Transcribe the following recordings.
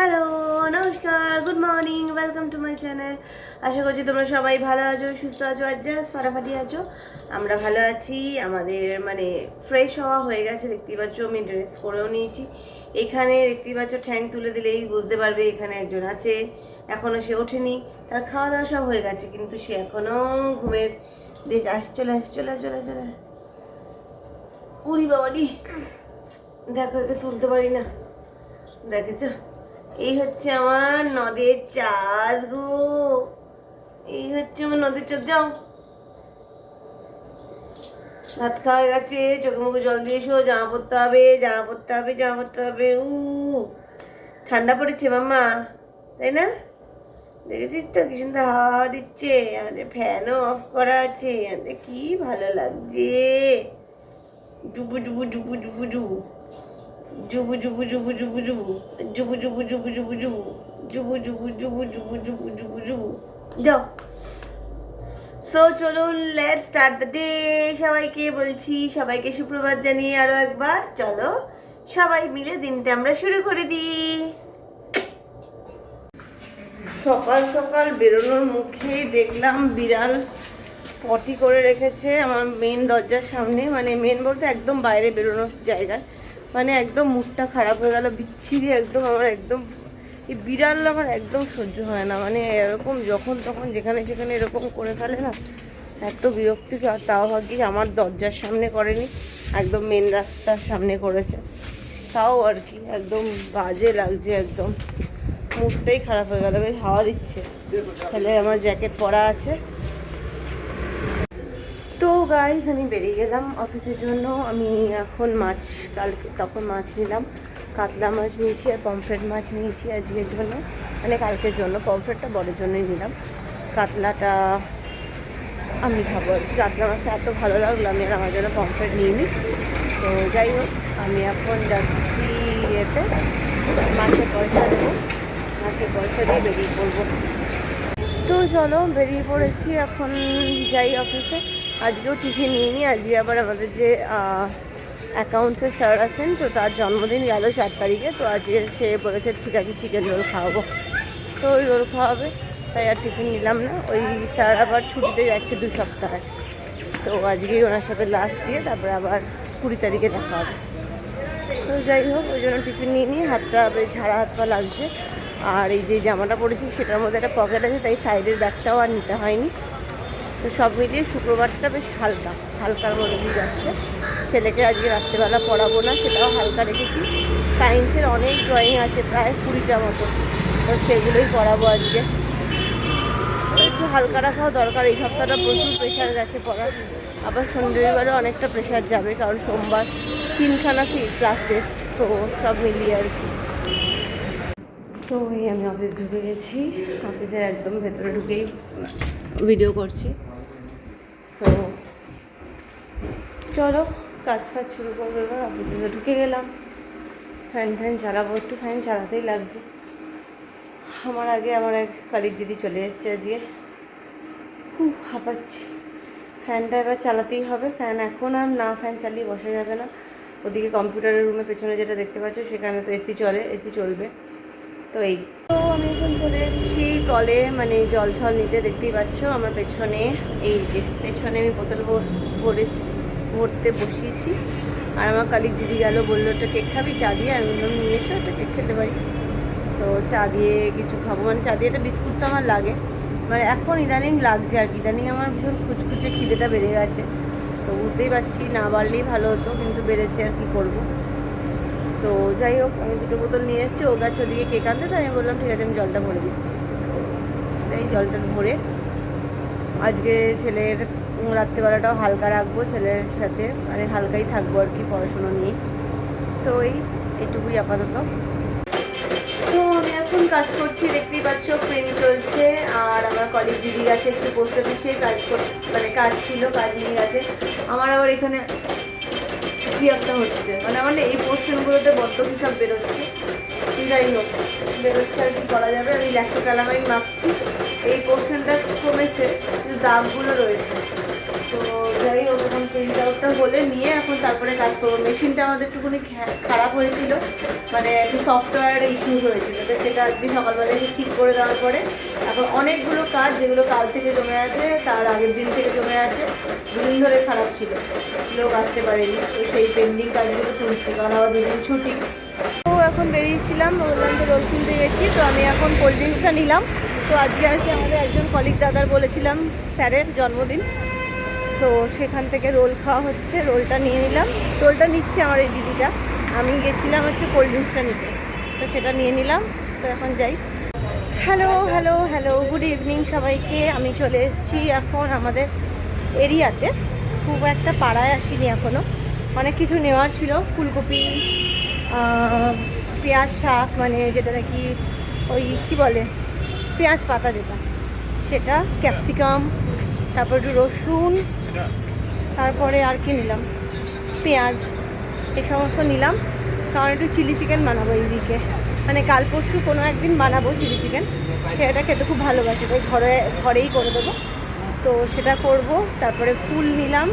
Hello নমস্কার good morning welcome to my channel আশা করছি তোমরা সবাই ভালো আছো, সুস্থ আছো, আর জাস্ট ফাটাফাটি আছো। আমরা ভালো আছি, আমাদের মানে ফ্রেশ হওয়া হয়ে গেছে, দেখতেই পাচ্ছ ড্রেস করেও নিয়েছি। এখানে দেখতেই পাচ্ছ, ঠ্যাং তুলে দিলেই বুঝতে পারবে এখানে একজন আছে এখনও সে ওঠেনি। তার খাওয়া দাওয়া সব হয়ে গেছে, কিন্তু সে এখনও ঘুমের দেশ আস চলে আস চলে চলে চলে। উড়ি বাবাডি দেখো, একে তুলতে পারি না। দেখেছ? এই হচ্ছে আমার নদের চাঁদ গো। এই হচ্ছে আমার নদের চাঁদ, যাও। ভাত খাওয়া গেছে, চোখে মুখে জল দিয়ে এসো, জামা পরতে হবে, জামা পরতে হবে, জামা পরতে হবে। উ, ঠান্ডা পড়েছে মাম্মা, তাই না? দেখেছিস তো কি সুন্দর হাওয়া দিচ্ছে, আমাদের ফ্যানও অফ করা আছে, আমাদের কি ভালো লাগছে। ডুবু ডুবু ডুবু ডুবু ডুবু জুবু জুবু জুবু জুবু জুবু জুবু জুবু জুবু জুবু জুবু জুবু জুবু জুবু জুবু জুবু জুবু জুবু যাও সো চলুন লেট স্টার্ট দ্য ডে সবাইকে বলছি, সবাইকে সুপ্রভাত জানিয়ে আরও একবার। চলো, সবাই মিলে দিনটা আমরা শুরু করে দিই। সকাল সকাল বেরোনোর মুখেই দেখলাম বিড়াল পটি করে রেখেছে আমার মেন দরজার সামনে। মানে মেন বলতে একদম বাইরে বেরোনোর জায়গায়। মানে একদম মুডটা খারাপ হয়ে গেল, বিচ্ছিরি একদম আমার একদম, এই বিড়াল আমার একদম সহ্য হয় না মানে এরকম যখন তখন যেখানে সেখানে এরকম করে ফেলে না, এত বিরক্তি তাও ভাগ্যি আমার দরজার সামনে করেনি, একদম মেন রাস্তার সামনে করেছে, তাও আর কি, একদম বাজে লাগছে একদম, মুডটাই খারাপ হয়ে গেল, বেশ হাওয়া দিচ্ছে, ছেলে আমার জ্যাকেট পরা আছে তো গাইজ আমি বেরিয়ে গেলাম অফিসের জন্য। আমি এখন মাছ কালকে, তখন মাছ নিলাম। কাতলা মাছ নিয়েছি আর পমফ্রেট মাছ নিয়েছি আজকের জন্য। মানে কালকের জন্য। পমফ্রেটটা বড়ের জন্যই নিলাম। কাতলাটা আমি খাব আর কি। কাতলা মাছটা এত ভালো লাগল, আমি আর আমার জন্য পমফ্রেট নিয়ে নিই তো যাই হোক, আমি এখন যাচ্ছি ইয়েতে মাছের পয়সা দেবো। মাছের পয়সা দিয়ে বেরিয়ে পড়ব। তো চলো, বেরিয়ে পড়েছি এখন যাই অফিসে আজকেও টিফিন নিয়ে নিই। আজকে আবার আমাদের যে অ্যাকাউন্টসের স্যার আছেন, তো তার জন্মদিন গেল চার তারিখে, তো আজকে সে বলেছে, ঠিক আছে চিকেন রোল খাওয়াবো। তো ওই রোল খাওয়াবে, তাই আর টিফিন নিলাম না। ওই স্যার আবার ছুটিতে যাচ্ছে দু সপ্তাহে। তো আজকেই ওনার সাথে লাস্ট দিয়ে তারপরে আবার কুড়ি তারিখে দেখা হবে। তো যাই হোক, ওই জন্য টিফিন নিয়ে নিই। হাতটা ঝাড়া হাত পা লাগছে। আর এই যে জামাটা পরেছি, সেটার মধ্যে একটা পকেট আছে, তাই সাইডের ব্যাগটাও আর নিতে হয়নি। তো সব মিলিয়ে শুক্রবারটা বেশ হালকা হালকার মধ্যে যাচ্ছে। ছেলেকে আজকে রাত্রেবেলা পড়াবো না, সেটাও হালকা রেখেছি সায়েন্সের অনেক ড্রয়িং আছে, প্রায় কুড়িটা মতো। তো সেগুলোই পড়াবো আজকে। একটু হালকা রাখাও দরকার, এই সপ্তাহটা প্রচুর প্রেশার গেছে পড়ার। আবার শনিবারও অনেকটা প্রেশার যাবে, কারণ সোমবার তিনখানা ক্লাস টেস্ট তো সব মিলিয়ে আর কি। তো এই আমি অফিস ঢুকে গেছি। অফিসের একদম ভেতরে ঢুকেই ভিডিও করছি। তো চলো, কাজ ফাজ শুরু করব এবার অফিসে ঢুকে গেলাম। ফ্যান ফ্যান চালাবো একটু ফ্যান চালাতেই লাগছে। আমার আগে আমার এক কালির দিদি চলে এসছে আজকে। খুব হাঁপাচ্ছি। ফ্যানটা এবার চালাতেই হবে। ফ্যান এখন আর না ফ্যান চালিয়ে বসা যাবে না। ওদিকে কম্পিউটারের রুমে পেছনে যেটা দেখতে পাচ্ছ, সেখানে তো এসি চলে এসি চলবে। তো এই। তো আমি এখন চলে এসেছি কলে মানে জল ঠল নিতে দেখতেই পাচ্ছ আমার পেছনে। এই যে, পেছনে আমি বোতল ভর- ভরে, ভরতে বসিয়েছি। আর আমার কালিক দিদি গেল, বলল একটা কেক খাবি? চা দিয়ে? আমি বললাম, নিয়ে এসো, একটা কেক খেতে পারি। তো চা দিয়ে কিছু খাব। মানে চা দিয়ে একটা বিস্কুট তো আমার লাগে। মানে এখন ইদানিং লাগছে আর কি। ইদানিং আমার ভীষণ খুচখুচে খিদেটা বেড়ে গেছে। তো বুঝতেই পারছি না বাড়লেই ভালো হতো, কিন্তু বেড়েছে আর কি করব। তো যাই হোক, আমি দুটো বোতল নিয়ে এসেছি, ও গাছ ওদিকে কেক আনতে, তাই আমি বললাম, ঠিক আছে, আমি জলটা ভরে দিচ্ছি। এই জলটা ভরে আজকে ছেলের রাত্রেবেলাটাও হালকা রাখব, ছেলের সাথে মানে হালকাই থাকব আর কি, পড়াশুনো নিয়ে। তো এই, এইটুকুই আপাতত। তো আমি এখন কাজ করছি, দেখতেই পাচ্ছ প্রিন্ট চলছে, আর আমার কলেজ দিদি গেছে একটু পোস্ট অফিসে কাজ মানে কাজ ছিল, কাজ নিয়ে গেছে। আমার আবার এখানে কি একটা হচ্ছে। মানে আমার এই পোর্শনগুলোতে বদ্ধ সব বেরোচ্ছে। যাই হোক, বেরোচ্ছে আর কি করা যাবে। আমি ল্যাপটপ ক্যালামাইন মাখছি এই পোর্শনটা কমেছে, কিন্তু দাগগুলো রয়েছে। তো যাই হোক, এখন প্রিন্ট আউটটা হলে নিয়ে এখন তারপরে কাজ করব। মেশিনটা আমাদের একটুখানি খারাপ হয়েছিল মানে একটু সফটওয়্যার ইস্যু হয়েছিল, তো সেটা আজকে সকালবেলা এসে ঠিক করে দেওয়ার পরে এখন অনেকগুলো কাজ, যেগুলো কাল থেকে জমে আছে, তার আগের দিন থেকে জমে আছে, দুদিন ধরে খারাপ ছিল। লোক আসতে পারেনি, তো সেই পেন্ডিং কাজগুলো তুলছি কারণ আবার দুদিন ছুটি। এখন বেরিয়েছিলাম বললাম রোল কিনতে গেছি, তো আমি এখন কোল্ড ড্রিঙ্কসটা নিলাম। তো আজকে আর কি আমাদের একজন কলিগ দাদার বলেছিলাম স্যারের জন্মদিন। তো সেখান থেকে রোল খাওয়া হচ্ছে, রোলটা নিয়ে নিলাম। রোলটা নিচ্ছে আমার এই দিদিটা। আমি গেছিলাম হচ্ছে কোল্ড ড্রিঙ্কসটা নিতে। তো সেটা নিয়ে নিলাম। তো এখন যাই। Hello hello hello good evening সবাইকে। আমি চলে এসেছি এখন আমাদের এরিয়াতে। খুব একটা পাড়ায় আসিনি এখনও অনেক কিছু নেওয়ার ছিল, ফুলকপি পেঁয়াজ শাক মানে যেটা নাকি ওই কী বলে? পেঁয়াজ পাতা যেটা। সেটা ক্যাপসিকাম, তারপর একটু রসুন, তারপরে আর কি নিলাম? পেঁয়াজ, এই সমস্ত নিলাম। কারণ একটু চিলি চিকেন বানাবো এইদিকে মানে কাল পরশু কোনো একদিন বানাবো চিলি চিকেন। সেটা খেতে খুব ভালোবাসি, তাই ঘরে, ঘরেই করে দেবো। তো সেটা করব, তারপরে ফুল নিলাম,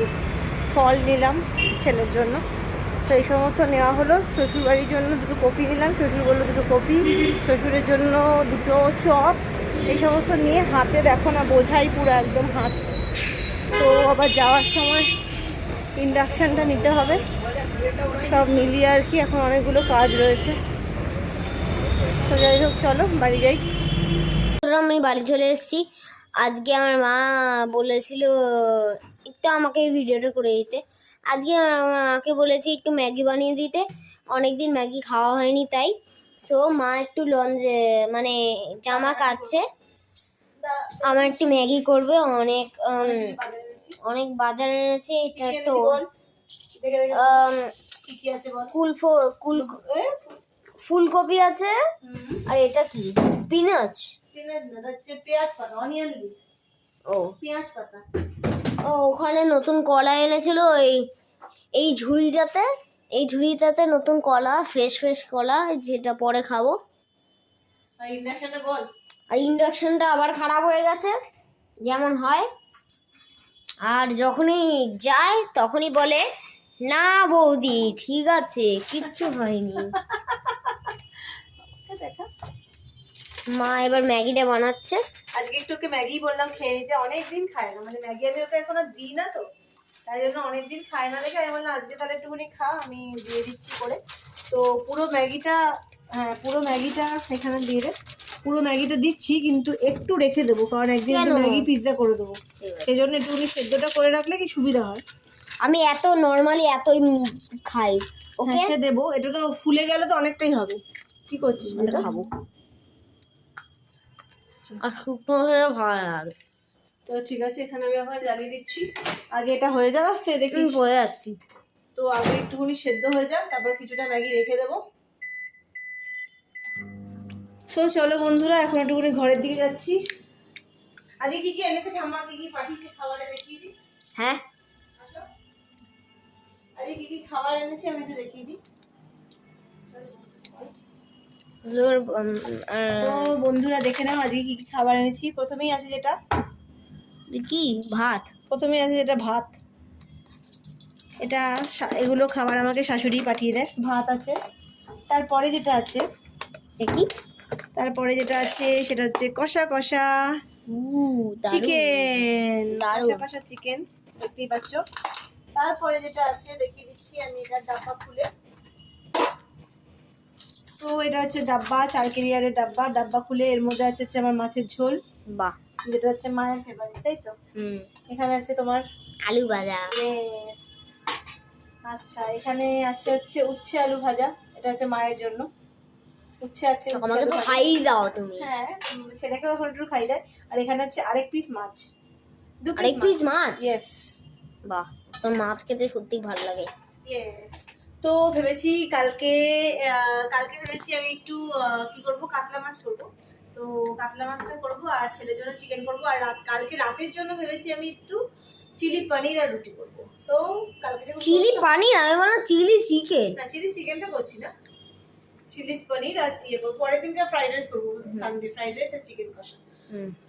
ফল নিলাম ছেলের জন্য। তো এই সমস্ত নেওয়া হলো। শ্বশুরবাড়ির জন্য দুটো কপি নিলাম শ্বশুর বলল দুটো কপি, শ্বশুরের জন্য দুটো চপ। এই সমস্ত নিয়ে হাতে দেখো না, বোঝাই পুরো একদম হাত। তো আবার যাওয়ার সময় ইন্ডাকশানটা নিতে হবে। সব মিলিয়ে আর কি এখন অনেকগুলো কাজ রয়েছে। তো যাই হোক, চলো বাড়ি যাই। আমি বাড়ি চলে এসেছি। আজকে আমার মা বলেছিল, একটু আমাকে এই ভিডিওটা করে দিতে। আজকে মাকে বলেছি একটু ম্যাগি বানিয়ে দিতে। অনেকদিন ম্যাগি খাওয়া হয়নি তাই। সো মা একটু লঞ্চে মানে জামা কাটছে। আমার একটু ম্যাগি করবে অনেক অনেক বাজার এনেছে এটা তো উম, কুল ফুলকপি আছে। আর এটা কি? স্পিনাচ? ও। পেঁয়াজ পাতা। ও ওখানে নতুন কলা এনেছিল এই এই ঝুড়িটাতে এই ঝুড়িটাতে নতুন কলা ফ্রেশ ফ্রেশ কলা যেটা পরে খাব। আর ইন্ডাকশানটা আবার খারাপ হয়ে গেছে যেমন হয়। আর যখনই যায় তখনই বলে না বৌদি ঠিক আছে কিচ্ছু হয়নি। মা এবার ম্যাগিটা বানাচ্ছে। আজকে একটু ওকে ম্যাগি বললাম খেয়ে নিতে। অনেক দিন খায় না। মানে ম্যাগি আমি ওকে এখন আর দিই না তো। তাই জন্য অনেক দিন খায় না দেখে আমি বললাম আজকে তাহলে একটুখানি খা আমি দিয়ে দিচ্ছি করে। তো পুরো ম্যাগিটা হ্যাঁ পুরো ম্যাগিটা সেখানে দিয়ে দে। পুরো ম্যাগিটা দিচ্ছি কিন্তু একটু রেখে দেবো কারণ একদিন? ম্যাগি পিৎজা করে দেবো। সেই জন্য একটুখানি সেদ্ধটা করে রাখলে কি সুবিধা হয়? আমি এত নর্মালি এতই খাই ওকে হ্যাঁ সে দেবো। এটা তো ফুলে গেলে তো অনেকটাই হবে। কি করছিস এটা খাব। আর শুকনো হয়ে ভালো লাগে। তো ঠিক আছে এখানে আমি এখন জ্বালিয়ে দিচ্ছি। আগে এটা হয়ে যাক আসতে দেখি। পরে আসছি। তো আগে একটুখানি সেদ্ধ হয়ে যাক তারপর কিছুটা ম্যাগি রেখে দেবো। তো চলো বন্ধুরা এখন একটুখানি ঘরের দিকে যাচ্ছি। আজকে কি কি এনেছে ঠাম্মা? কি কি পাঠিয়েছে খাবারে দেখিয়ে দিই? হ্যাঁ। আসো। আজকে কি কি খাবার এনেছে আমি একটু দেখিয়ে দিই। তো বন্ধুরা দেখে নাও আজকে কি কি খাবার এনেছি। প্রথমেই আছে যেটা। কি? ভাত। প্রথমে আছে যেটা ভাত। এটা এগুলো খাবার আমাকে শাশুড়ি পাঠিয়ে দেয়। ভাত আছে। তারপরে যেটা আছে দেখি তারপরে যেটা আছে সেটা হচ্ছে কষা কষা চিকেন। কষা কষা চিকেন দেখতেই পাচ্ছ। তারপরে যেটা আছে দেখিয়ে দিচ্ছি আমি এটা ডাব্বা খুলে তো এটা হচ্ছে ডাব্বা চার কেরিয়ারের ডাব্বা। ডাব্বা খুলে এর মধ্যে আছে হচ্ছে আমার মাছের ঝোল। বাহ। যেটা হচ্ছে মায়ের ফেভারিট তাই তো? এখানে আছে তোমার আলু ভাজা। আচ্ছা এখানে আছে হচ্ছে উচ্ছে আলু ভাজা এটা হচ্ছে মায়ের জন্য। উচ্ছে আছে আমাকে তো খাই দাও তুমি। হ্যাঁ ছেলেকেও এখন একটু খাই দেয়। আর এখানে হচ্ছে আরেক পিস মাছ। দু আরেক piece মাছ? ইয়েস বাহ তোর মাছ খেতে সত্যি ভালো লাগে। ইয়েস তো ভেবেছি কালকে আহ, কালকে ভেবেছি আমি একটু আহ, কি করব? কাতলা মাছ করব। তো কাতলা মাছটা করব আর ছেলের জন্য চিকেন করব। আর রাত কালকে রাতের জন্য ভেবেছি আমি একটু চিলি পনির আর রুটি করব। তো কালকে যখন চিলি পানির আমি বললাম চিলি চিকেন না চিলি চিকেনটা করছি না। চিলি পনির আর ইয়ে করব। পরের দিনকে ফ্রাইড রাইস করব। সানডে ফ্রাইড রাইস আর চিকেন কষা।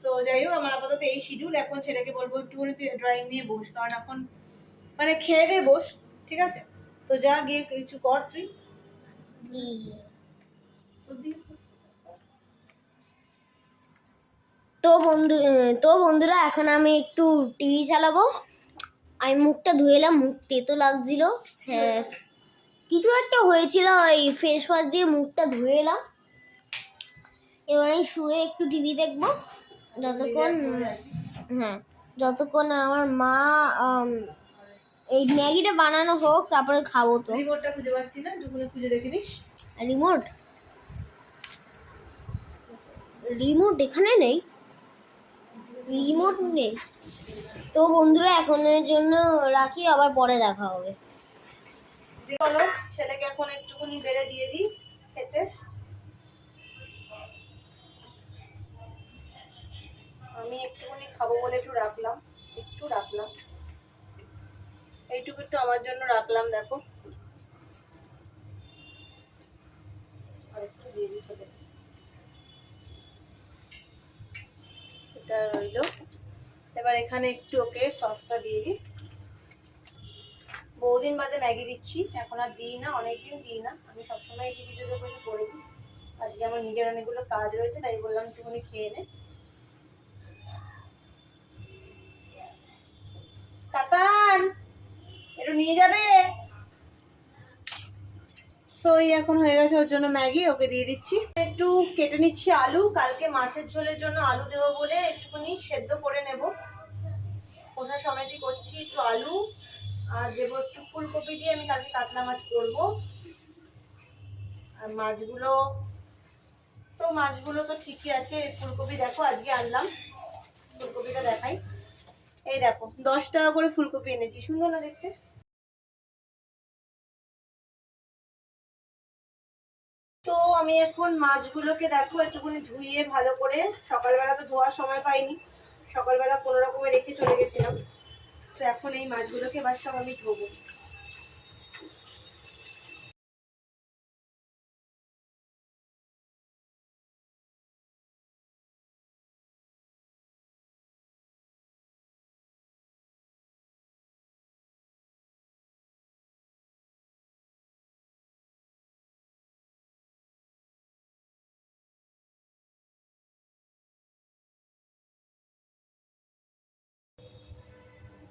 তো যাই হোক আমার আপাতত এই শিডিউল এখন ছেলেকে বলব একটুখানি তুই ড্রয়িং নিয়ে বস। কারণ এখন মানে খেয়ে দে বস ঠিক আছে? তো যা গিয়ে কিছু কর তুই। তো বন্ধু তো বন্ধুরা এখন আমি একটু টিভি চালাবো। আমি মুখটা ধুয়ে এলাম মুখ তেতো লাগছিল। কিছু একটা হয়েছিল ওই ফেস ওয়াশ দিয়ে মুখটা ধুয়ে এলাম। এবার আমি শুয়ে একটু টিভি দেখব। যতক্ষণ হ্যাঁ যতক্ষণ আমার মা এই ম্যাগিটা বানানো হোক তারপরে খাব তো। রিমোটটা খুঁজে পাচ্ছি না খুঁজে দেখে নিস। রিমোট? রিমোট এখানে নেই। রিমোট নেই। তো বন্ধুরা, এখনের জন্য রাখি, আবার পরে দেখা হবে। চলো, ছেলেকে এখন একটুখানি বেড়ে দিয়ে দিই খেতে। আমি একটুখানি খাব বলে একটু রাখলাম একটু রাখলাম। এইটুকু একটু আমার জন্য রাখলাম, দেখো। আর একটু দিয়ে দিই এটা রইল। এবার এখানে একটু ওকে সসটা দিয়ে দিই। বহুদিন বাদে ম্যাগি দিচ্ছি, এখন আর দিই না, অনেকদিন দিই না। আমি সবসময় এই ভিডিওতে বসে করে দিই। আজকে আমার নিজের অনেকগুলো কাজ রয়েছে, তাই বললাম একটুখানি খেয়ে নে। একটু নিয়ে যাবে? তো এই এখন হয়ে গেছে ওর জন্য ম্যাগি, ওকে দিয়ে দিচ্ছি। একটু কেটে নিচ্ছি আলু, কালকে মাছের ঝোলের জন্য আলু দেবো বলে একটুখানি সেদ্ধ করে নেব। খোসা সমেতই করছি একটু আলু, আর দেবো একটু ফুলকপি দিয়ে আমি কালকে কাতলা মাছ করব। আর মাছগুলো, তো মাছগুলো তো ঠিকই আছে, ফুলকপি দেখো আজকে আনলাম। ফুলকপিটা দেখাই। এই দেখো, দশ টাকা করে ফুলকপি এনেছি, সুন্দর না দেখতে? আমি এখন মাছগুলোকে দেখো, একটুখানি ধুইয়ে ভালো করে সকালবেলা তো ধোয়ার সময় পাইনি, সকালবেলা কোনো রকমে রেখে চলে গেছিলাম। তো এখন এই মাছগুলোকে এবার সব আমি ধোবো।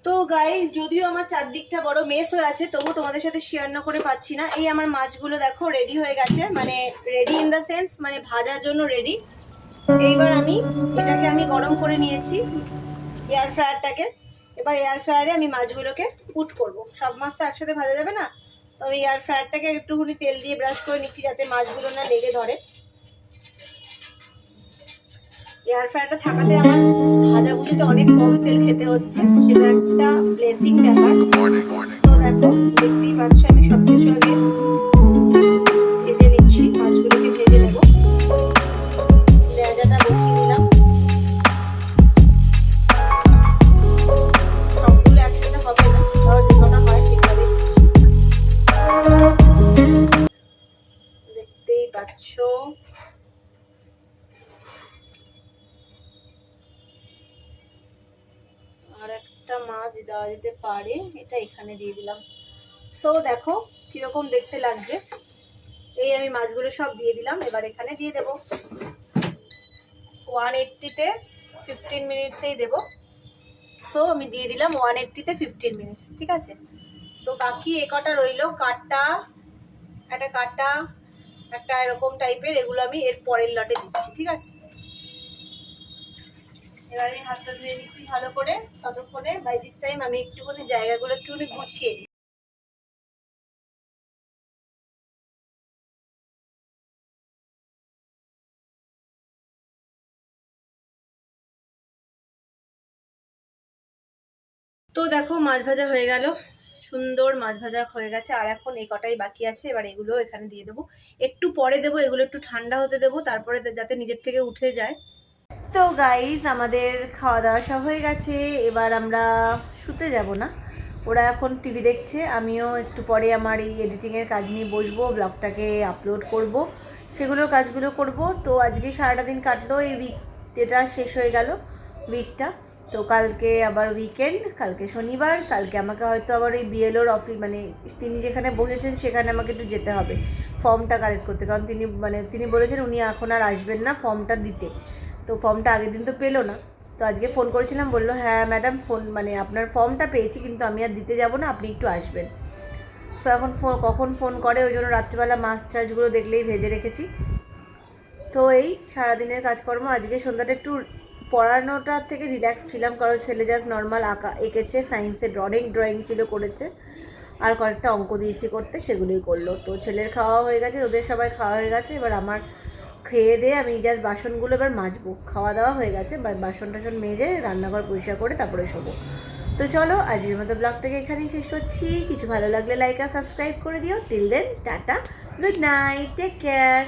তো গাইস যদিও আমার চারদিকটা বড় মেস হয়ে আছে তবু তোমাদের সাথে শেয়ার না করে পাচ্ছি না। এই আমার মাছগুলো দেখো রেডি হয়ে গেছে মানে রেডি ইন দ্য সেন্স মানে ভাজার জন্য রেডি এইবার আমি এটাকে আমি গরম করে নিয়েছি এয়ার ফ্রায়ারটাকে এবার এয়ার ফ্রায়ারে আমি মাছগুলোকে পুট করব। সব মাছ তো একসাথে ভাজা যাবে না? তো এয়ার ফ্রায়ারটাকে একটুখানি তেল দিয়ে ব্রাশ করে নিচ্ছি যাতে মাছগুলো না লেগে ধরে। এয়ার ফ্রায়ারটা থাকাতে আমার ভাজা ভুজিতে অনেক কম তেল খেতে হচ্ছে। সেটা একটা ব্লেসিং ব্যাপার। তো দেখো দেখতেই পাচ্ছ আমি সব কিছু আগে পারে, এটা এখানে দিয়ে দিলাম। সো দেখো কীরকম দেখতে লাগছে। এই আমি মাছগুলো সব দিয়ে দিলাম, এবার এখানে দিয়ে দেবো। ওয়ান এইট্টিতে ফিফটিন মিনিটসেই দেবো। সো আমি দিয়ে দিলাম ওয়ান এইট্টিতে ফিফটিন মিনিটস ঠিক আছে? তো বাকি এ কটা রইল? কাঠটা একটা কাটা, একটা এরকম টাইপের এগুলো আমি এর পরের লটে দিচ্ছি, ঠিক আছে? হাতটা ধুয়ে নিচ্ছি ভালো করে, ততক্ষণে বাই দিস টাইম আমি একটুখানি জায়গাগুলো একটুখানি গুছিয়ে তো দেখো মাছ ভাজা হয়ে গেল। সুন্দর মাছ ভাজা হয়ে গেছে। আর এখন এই কটাই বাকি আছে, এবার এগুলো এখানে দিয়ে দেবো। একটু পরে দেবো, এগুলো একটু ঠান্ডা হতে দেবো, তারপরে যাতে নিজের থেকে উঠে যায়। তো গাইজ আমাদের খাওয়া দাওয়া সব হয়ে গেছে। এবার আমরা শুতে যাব না। ওরা এখন টিভি দেখছে, আমিও একটু পরে আমার এই এডিটিংয়ের কাজ নিয়ে বসবো ব্লগটাকে আপলোড করব। সেগুলোর কাজগুলো করব। তো আজকে সারাটা দিন কাটলো, এই উইক এটা শেষ হয়ে গেল উইকটা তো কালকে আবার উইকেন্ড কালকে শনিবার, কালকে আমাকে হয়তো আবার ওই বিএলওর অফিস মানে তিনি যেখানে বসেছেন, সেখানে আমাকে একটু যেতে হবে। ফর্মটা কালেক্ট করতে। কারণ তিনি মানে তিনি বলেছেন উনি এখন আর আসবেন না ফর্মটা দিতে। তো ফর্মটা আগের দিন তো পেল না। তো আজকে ফোন করেছিলাম, বলল হ্যাঁ ম্যাডাম ফোন মানে আপনার ফর্মটা পেয়েছি, কিন্তু আমি আর দিতে যাব না, আপনি একটু আসবেন। তো এখন ফোন কখন ফোন করে, ওই জন্য রাত্রিবেলা মাছ টাছগুলো দেখলেই ভেজে রেখেছি। তো এই সারাদিনের কাজকর্ম, আজকে সন্ধ্যাটা একটু পড়ানোটার থেকে রিল্যাক্স ছিলাম, কারণ ছেলে জাস্ট নর্মাল আঁকা, এঁকেছে সায়েন্সের ড্রয়িং ড্রয়িং ছিল, করেছে। আর কয়েকটা অঙ্ক দিয়েছি করতে, সেগুলোই করল। তো ছেলের খাওয়া হয়ে গেছে, ওদের সবাই খাওয়া হয়ে গেছে, এবার আমার খেয়ে দিয়ে আমি জাস্ট বাসনগুলো এবার মাজবো। খাওয়া দাওয়া হয়ে গেছে বাসন টাসন মেজে রান্নাঘর পরিষ্কার করে তারপরে শোবো। তো চলো, আজকের মতো ব্লগটাকে এখানেই শেষ করছি। কিছু ভালো লাগলে লাইক আর সাবস্ক্রাইব করে দিও। Till then tata good night take care